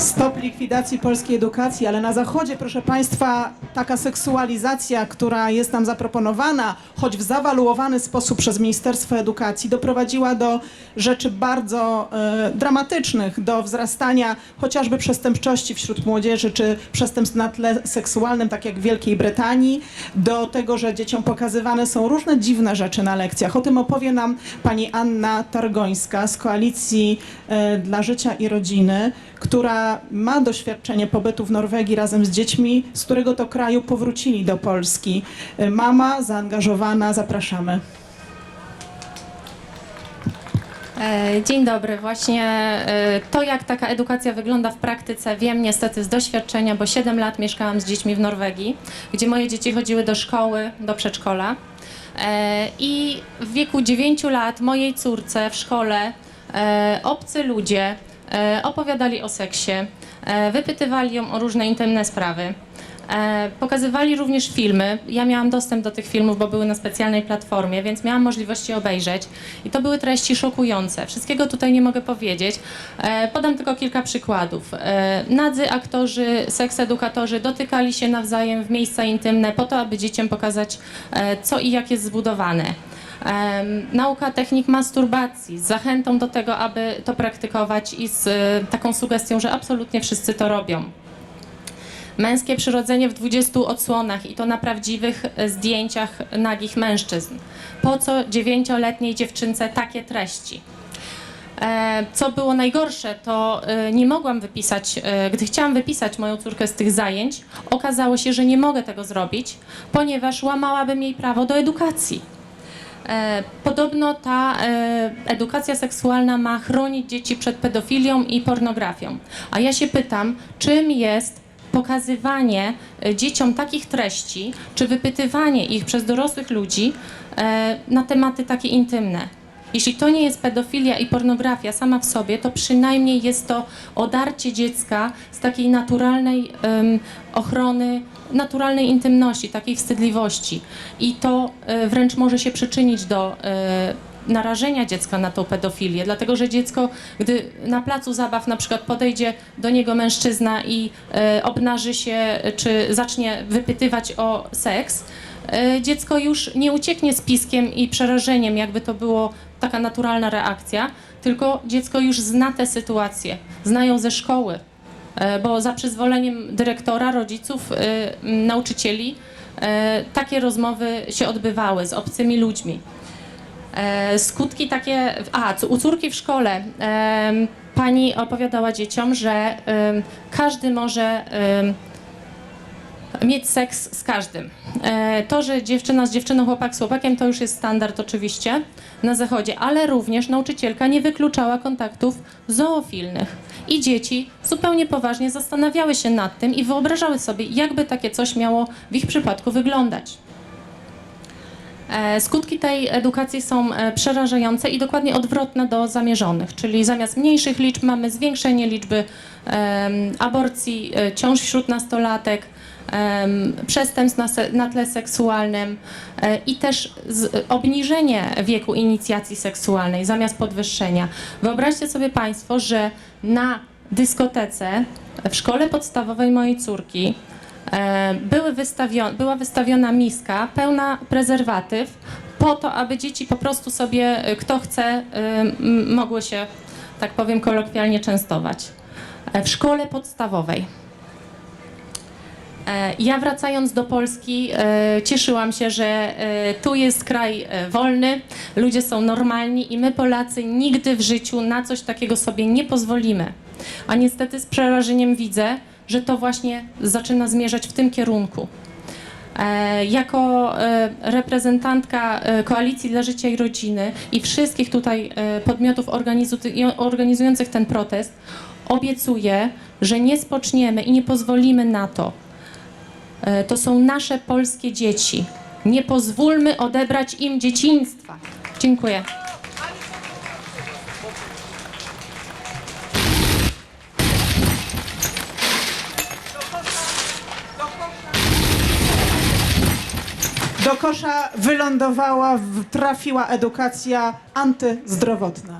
Stop likwidacji polskiej edukacji, ale na Zachodzie, proszę Państwa, taka seksualizacja, która jest nam zaproponowana, choć w zawaluowany sposób przez Ministerstwo Edukacji, doprowadziła do rzeczy bardzo e, dramatycznych, do wzrastania chociażby przestępczości wśród młodzieży, czy przestępstw na tle seksualnym, tak jak w Wielkiej Brytanii, do tego, że dzieciom pokazywane są różne dziwne rzeczy na lekcjach. O tym opowie nam pani Anna Targońska z Koalicji e, dla Życia i Rodziny, która ma doświadczenie pobytu w Norwegii razem z dziećmi, z którego to kraju powrócili do Polski. E, Mama zaangażowana, zapraszamy. E, Dzień dobry. Właśnie e, to, jak taka edukacja wygląda w praktyce, wiem niestety z doświadczenia, bo 7 lat mieszkałam z dziećmi w Norwegii, gdzie moje dzieci chodziły do szkoły, do przedszkola. E, I w wieku 9 lat mojej córce w szkole obcy ludzie opowiadali o seksie, e, wypytywali ją o różne intymne sprawy. E, Pokazywali również filmy. Ja miałam dostęp do tych filmów, bo były na specjalnej platformie, więc miałam możliwość je obejrzeć. I to były treści szokujące. Wszystkiego tutaj nie mogę powiedzieć. E, Podam tylko kilka przykładów. E, Nadzy aktorzy, seksedukatorzy dotykali się nawzajem w miejsca intymne po to, aby dzieciom pokazać, e, co i jak jest zbudowane. Nauka technik masturbacji z zachętą do tego, aby to praktykować i z e, taką sugestią, że absolutnie wszyscy to robią. Męskie przyrodzenie w 20 odsłonach i to na prawdziwych e, zdjęciach nagich mężczyzn. Po co dziewięcioletniej dziewczynce takie treści? E, Co było najgorsze, to nie mogłam wypisać, gdy chciałam wypisać moją córkę z tych zajęć, okazało się, że nie mogę tego zrobić, ponieważ łamałabym jej prawo do edukacji. E, Podobno ta e, edukacja seksualna ma chronić dzieci przed pedofilią i pornografią. A ja się pytam, czym jest pokazywanie e, dzieciom takich treści, czy wypytywanie ich przez dorosłych ludzi na tematy takie intymne? Jeśli to nie jest pedofilia i pornografia sama w sobie, to przynajmniej jest to odarcie dziecka z takiej naturalnej em, ochrony, naturalnej intymności, takiej wstydliwości. I to e, wręcz może się przyczynić do e, narażenia dziecka na tą pedofilię, dlatego że dziecko, gdy na placu zabaw na przykład podejdzie do niego mężczyzna i e, obnaży się, czy zacznie wypytywać o seks, dziecko już nie ucieknie z piskiem i przerażeniem, jakby to było taka naturalna reakcja, tylko dziecko już zna tę sytuację, znają ze szkoły, e, bo za przyzwoleniem dyrektora, rodziców, e, nauczycieli e, takie rozmowy się odbywały z obcymi ludźmi. E, Skutki takie. A, u córki w szkole pani opowiadała dzieciom, że każdy może mieć seks z każdym. E, To, że dziewczyna z dziewczyną, chłopak z chłopakiem, to już jest standard oczywiście na zachodzie, ale również nauczycielka nie wykluczała kontaktów zoofilnych. I dzieci zupełnie poważnie zastanawiały się nad tym i wyobrażały sobie, jakby takie coś miało w ich przypadku wyglądać. E, Skutki tej edukacji są e, przerażające i dokładnie odwrotne do zamierzonych, czyli zamiast mniejszych liczb mamy zwiększenie liczby aborcji, e, ciąż wśród nastolatek, przestępstw na, tle seksualnym i też obniżenie wieku inicjacji seksualnej zamiast podwyższenia. Wyobraźcie sobie Państwo, że na dyskotece w szkole podstawowej mojej córki były wystawio- była wystawiona miska pełna prezerwatyw po to, aby dzieci po prostu sobie, e, kto chce, e, mogły się, tak powiem kolokwialnie, częstować. E, W szkole podstawowej. E, Ja wracając do Polski e, cieszyłam się, że e, tu jest kraj e, wolny, ludzie są normalni i my Polacy nigdy w życiu na coś takiego sobie nie pozwolimy. A niestety z przerażeniem widzę, że to właśnie zaczyna zmierzać w tym kierunku. E, Jako e, reprezentantka e, Koalicji dla Życia i Rodziny i wszystkich tutaj podmiotów organizu- organizujących ten protest obiecuję, że nie spoczniemy i nie pozwolimy na to. To są nasze polskie dzieci. Nie pozwólmy odebrać im dzieciństwa. Dziękuję. Do kosza wylądowała, trafiła edukacja antyzdrowotna.